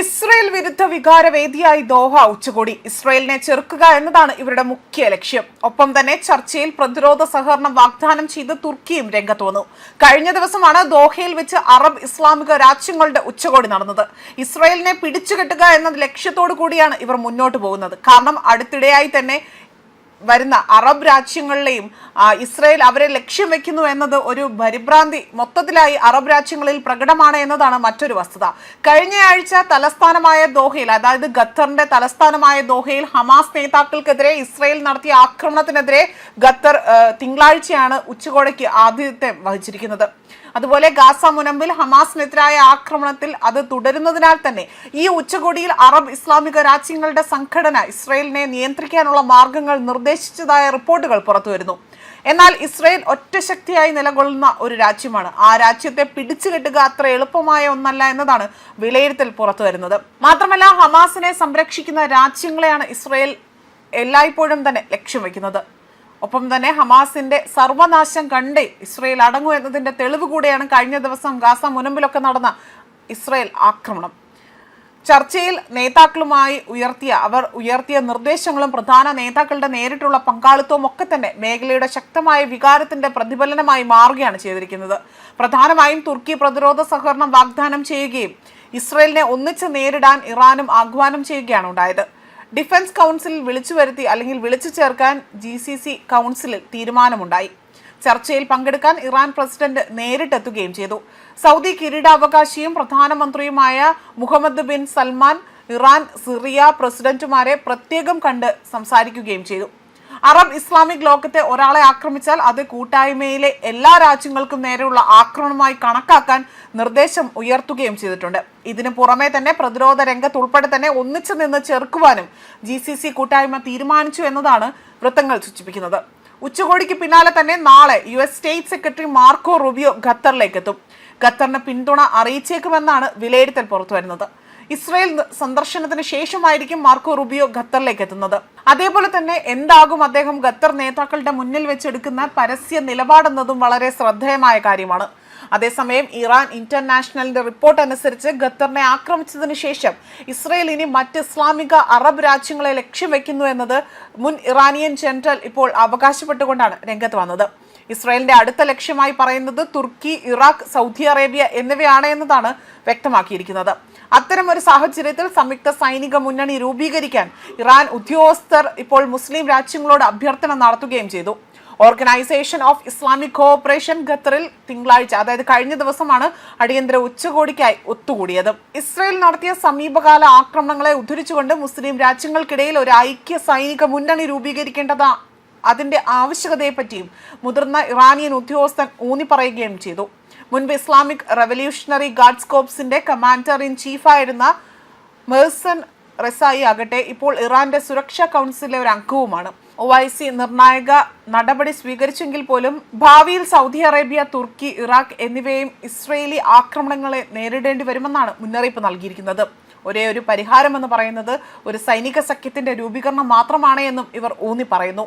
Israel വിരുദ്ധ വികാരവേദിയായി Doha ഉച്ചകോടി. ഇസ്രയേലിനെ ചെറുക്കുക എന്നതാണ് ഇവരുടെ മുഖ്യ ലക്ഷ്യം. ഒപ്പം തന്നെ ചർച്ചയിൽ പ്രതിരോധ സഹകരണം വാഗ്ദാനം ചെയ്ത് തുർക്കിയും രംഗത്ത് വന്നു. കഴിഞ്ഞ ദിവസമാണ് ദോഹയിൽ വെച്ച് അറബ് ഇസ്ലാമിക രാജ്യങ്ങളുടെ ഉച്ചകോടി നടന്നത്. ഇസ്രയേലിനെ പിടിച്ചുകെട്ടുക എന്ന ലക്ഷ്യത്തോടു കൂടിയാണ് ഇവർ മുന്നോട്ട് പോകുന്നത്. കാരണം അടുത്തിടെയായി തന്നെ വരുന്ന അറബ് രാജ്യങ്ങളിലെയും ഇസ്രായേൽ അവരെ ലക്ഷ്യം വെക്കുന്നു എന്നത് ഒരു പരിഭ്രാന്തി മൊത്തത്തിലായി അറബ് രാജ്യങ്ങളിൽ പ്രകടമാണ് എന്നതാണ് മറ്റൊരു വസ്തുത. കഴിഞ്ഞയാഴ്ച തലസ്ഥാനമായ ദോഹയിൽ അതായത് ഖത്തറിന്റെ തലസ്ഥാനമായ ദോഹയിൽ ഹമാസ് നേതാക്കൾക്കെതിരെ ഇസ്രയേൽ നടത്തിയ ആക്രമണത്തിനെതിരെ ഖത്തർ തിങ്കളാഴ്ചയാണ് ഉച്ചകോടയ്ക്ക് ആതിഥ്യം വഹിച്ചിരിക്കുന്നത്. അതുപോലെ ഗാസ മുനമ്പിൽ ഹമാസിനെതിരായ ആക്രമണത്തിൽ അത് തുടരുന്നതിനാൽ തന്നെ ഈ ഉച്ചകോടിയിൽ അറബ് ഇസ്ലാമിക രാജ്യങ്ങളുടെ സംഘടന ഇസ്രയേലിനെ നിയന്ത്രിക്കാനുള്ള മാർഗങ്ങൾ നിർദ്ദേശിച്ചതായ റിപ്പോർട്ടുകൾ പുറത്തുവരുന്നു. എന്നാൽ ഇസ്രയേൽ ഒറ്റ ശക്തിയായി നിലകൊള്ളുന്ന ഒരു രാജ്യമാണ്. ആ രാജ്യത്തെ പിടിച്ചുകെട്ടുക അത്ര എളുപ്പമായ ഒന്നല്ല എന്നതാണ് വിലയിരുത്തൽ പുറത്തുവരുന്നത്. മാത്രമല്ല ഹമാസിനെ സംരക്ഷിക്കുന്ന രാജ്യങ്ങളെയാണ് ഇസ്രയേൽ എല്ലായ്പ്പോഴും തന്നെ ലക്ഷ്യം വെക്കുന്നത് ഒപ്പം തന്നെ ഹമാസിന്റെ സർവനാശം കണ്ട് ഇസ്രയേൽ അടങ്ങൂ എന്നതിന്റെ തെളിവ് കൂടെയാണ് കഴിഞ്ഞ ദിവസം ഗാസ മുനമ്പിലൊക്കെ നടന്ന ഇസ്രയേൽ ആക്രമണം. ചർച്ചയിൽ നേതാക്കളുമായി ഉയർത്തിയ അവർ ഉയർത്തിയ നിർദ്ദേശങ്ങളും പ്രധാന നേതാക്കളുടെ നേരിട്ടുള്ള പങ്കാളിത്തവും ഒക്കെ തന്നെ മേഖലയുടെ ശക്തമായ വികാരത്തിന്റെ പ്രതിഫലനമായി മാറുകയാണ് ചെയ്തിരിക്കുന്നത്. പ്രധാനമായും തുർക്കി പ്രതിരോധ സഹകരണം വാഗ്ദാനം ചെയ്യുകയും ഇസ്രയേലിനെ ഒന്നിച്ച് നേരിടാൻ ഇറാനും ആഹ്വാനം ചെയ്യുകയാണ് ഉണ്ടായത്. ഡിഫൻസ് കൗൺസിൽ വിളിച്ചു വരുത്തി അല്ലെങ്കിൽ വിളിച്ചു ചേർക്കാൻ ജി സി സി കൗൺസിലിൽ തീരുമാനമുണ്ടായി. ചർച്ചയിൽ പങ്കെടുക്കാൻ ഇറാൻ പ്രസിഡന്റ് നേരിട്ടെത്തുകയും ചെയ്തു. സൗദി കിരീടാവകാശിയും പ്രധാനമന്ത്രിയുമായ Mohammed bin Salman Iran Syria പ്രസിഡന്റുമാരെ പ്രത്യേകം കണ്ട് സംസാരിക്കുകയും ചെയ്തു. അറബ് ഇസ്ലാമിക് ലോകത്തെ ഒരാളെ ആക്രമിച്ചാൽ അത് കൂട്ടായ്മയിലെ എല്ലാ രാജ്യങ്ങൾക്കും നേരെയുള്ള ആക്രമണമായി കണക്കാക്കാൻ നിർദ്ദേശം ഉയർത്തുകയും ചെയ്തിട്ടുണ്ട്. ഇതിനു പുറമെ തന്നെ പ്രതിരോധ രംഗത്ത് ഉൾപ്പെടെ തന്നെ ഒന്നിച്ചു നിന്ന് ചെറുക്കുവാനും ജി സി സി കൂട്ടായ്മ തീരുമാനിച്ചു എന്നതാണ് വൃത്തങ്ങൾ സൂചിപ്പിക്കുന്നത്. ഉച്ചകോടിക്ക് പിന്നാലെ തന്നെ നാളെ U S state secretary Marco Rubio ഖത്തറിലേക്ക് എത്തും ഖത്തറിന് പിന്തുണ അറിയിച്ചേക്കുമെന്നാണ് വിലയിരുത്തൽ പുറത്തുവരുന്നത്. ഇസ്രായേൽ സന്ദർശനത്തിന് ശേഷമായിരിക്കും മാർക്കോ റുബിയോ ഖത്തറിലേക്ക് എത്തുന്നത്. അതേപോലെ തന്നെ എന്താകും അദ്ദേഹം ഖത്തർ നേതാക്കളുടെ മുന്നിൽ വെച്ചെടുക്കുന്ന പരസ്യ നിലപാടെന്നതും വളരെ ശ്രദ്ധേയമായ കാര്യമാണ്. അതേസമയം ഇറാൻ ഇന്റർനാഷണലിന്റെ റിപ്പോർട്ട് അനുസരിച്ച് ഖത്തറിനെ ആക്രമിച്ചതിന് ശേഷം ഇസ്രയേൽ ഇനി മറ്റ് ഇസ്ലാമിക അറബ് രാജ്യങ്ങളെ ലക്ഷ്യം വെക്കുന്നു എന്നത് മുൻ ഇറാനിയൻ ജനറൽ ഇപ്പോൾ അവകാശപ്പെട്ടുകൊണ്ടാണ് രംഗത്ത് വന്നത്. ഇസ്രായേലിന്റെ അടുത്ത ലക്ഷ്യമായി പറയുന്നത് തുർക്കി ഇറാഖ് സൗദി അറേബ്യ എന്നിവയാണ് എന്നതാണ് വ്യക്തമാക്കിയിരിക്കുന്നത്. അത്തരം ഒരു സാഹചര്യത്തിൽ സംയുക്ത സൈനിക മുന്നണി രൂപീകരിക്കാൻ ഇറാൻ ഉദ്യോഗസ്ഥർ ഇപ്പോൾ മുസ്ലിം രാജ്യങ്ങളോട് അഭ്യർത്ഥന നടത്തുകയും ചെയ്തു. ഓർഗനൈസേഷൻ ഓഫ് ഇസ്ലാമിക് കോഓപ്പറേഷൻ ഖത്തറിൽ തിങ്കളാഴ്ച അതായത് കഴിഞ്ഞ ദിവസമാണ് അടിയന്തര ഉച്ചകോടിക്കായി ഒത്തുകൂടിയത്. ഇസ്രയേൽ നടത്തിയ സമീപകാല ആക്രമണങ്ങളെ ഉദ്ധരിച്ചുകൊണ്ട് മുസ്ലിം രാജ്യങ്ങൾക്കിടയിൽ ഒരു ഐക്യ സൈനിക മുന്നണി രൂപീകരിക്കേണ്ടത് അതിന്റെ ആവശ്യകതയെപ്പറ്റിയും മുതിർന്ന ഇറാനിയൻ ഉദ്യോഗസ്ഥൻ ഊന്നി പറയുകയും ചെയ്തു. മുൻപ് ഇസ്ലാമിക് റവല്യൂഷണറി ഗാർഡ്സ് കോപ്സിന്റെ കമാൻഡർ ഇൻ ചീഫായിരുന്ന മേഴ്സൺ റസായി ആകട്ടെ ഇപ്പോൾ ഇറാന്റെ സുരക്ഷാ കൗൺസിലിലെ ഒരു അംഗവുമാണ്. ഒ ഐ സി നിർണായക നടപടി സ്വീകരിച്ചെങ്കിൽ പോലും ഭാവിയിൽ സൗദി അറേബ്യ തുർക്കി ഇറാഖ് എന്നിവയും ഇസ്രയേലി ആക്രമണങ്ങളെ നേരിടേണ്ടി വരുമെന്നാണ് മുന്നറിയിപ്പ് നൽകിയിരിക്കുന്നത്. ഒരേ ഒരു പരിഹാരം എന്ന് പറയുന്നത് ഒരു സൈനിക സഖ്യത്തിന്റെ രൂപീകരണം മാത്രമാണ് എന്നും ഇവർ ഊന്നി പറയുന്നു